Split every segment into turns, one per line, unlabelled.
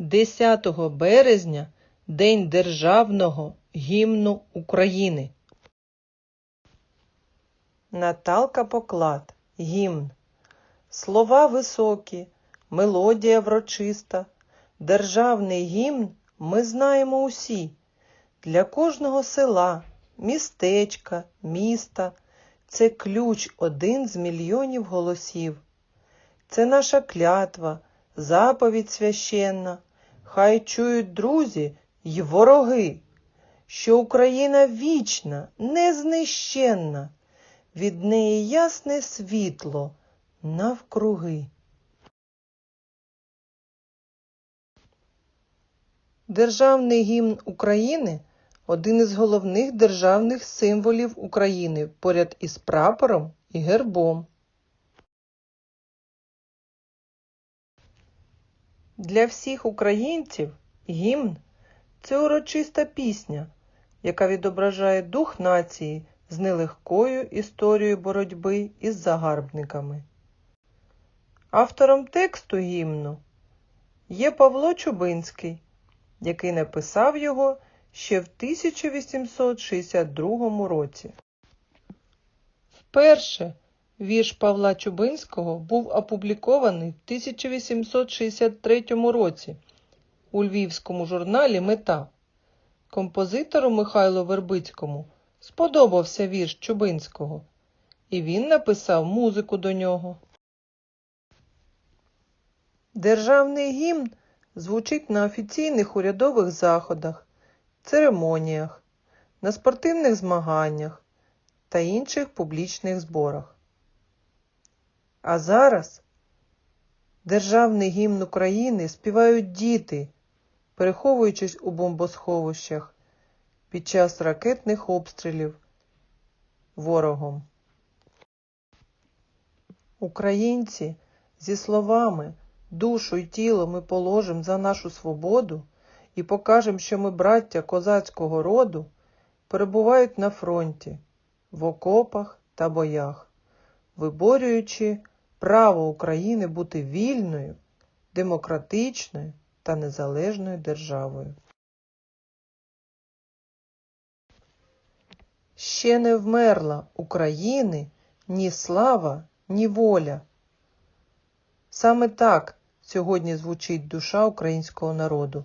10 березня День Державного гімну України. Наталка Поклад. Гімн. Слова високі, мелодія врочиста. Державний гімн ми знаємо усі. Для кожного села, містечка, міста. Це ключ один з мільйонів голосів. Це наша клятва, заповідь священна. Хай чують друзі й вороги, що Україна вічна, незнищенна, від неї ясне світло навкруги. Державний гімн України один із головних державних символів України поряд із прапором і гербом. Для всіх українців гімн це урочиста пісня, яка відображає дух нації з нелегкою історією боротьби із загарбниками. Автором тексту гімну є Павло Чубинський, який написав його ще в 1862 році. Вперше вірш Павла Чубинського був опублікований в 1863 році у львівському журналі Мета. Композитору Михайлу Вербицькому сподобався вірш Чубинського, і він написав музику до нього. Державний гімн звучить на офіційних урядових заходах, церемоніях, на спортивних змаганнях та інших публічних зборах. А зараз Державний гімн України співають діти, переховуючись у бомбосховищах під час ракетних обстрілів ворогом. Українці зі словами душу й тіло ми положим за нашу свободу і покажем, що ми браття козацького роду, перебувають на фронті, в окопах та боях, виборюючи право України бути вільною, демократичною та незалежною державою. Ще не вмерла України ні слава, ні воля. Саме так сьогодні звучить душа українського народу,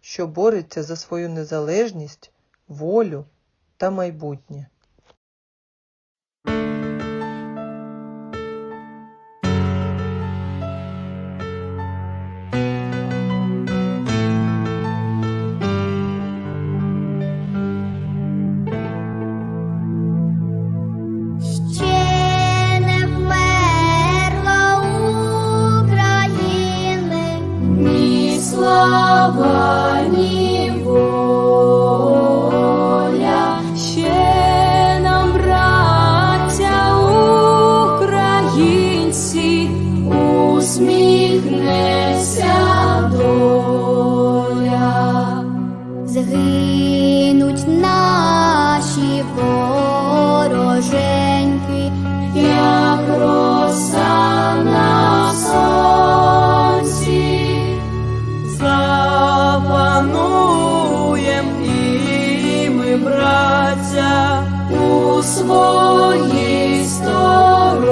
що бореться за свою незалежність, волю та майбутнє. праця у своїй сторонці.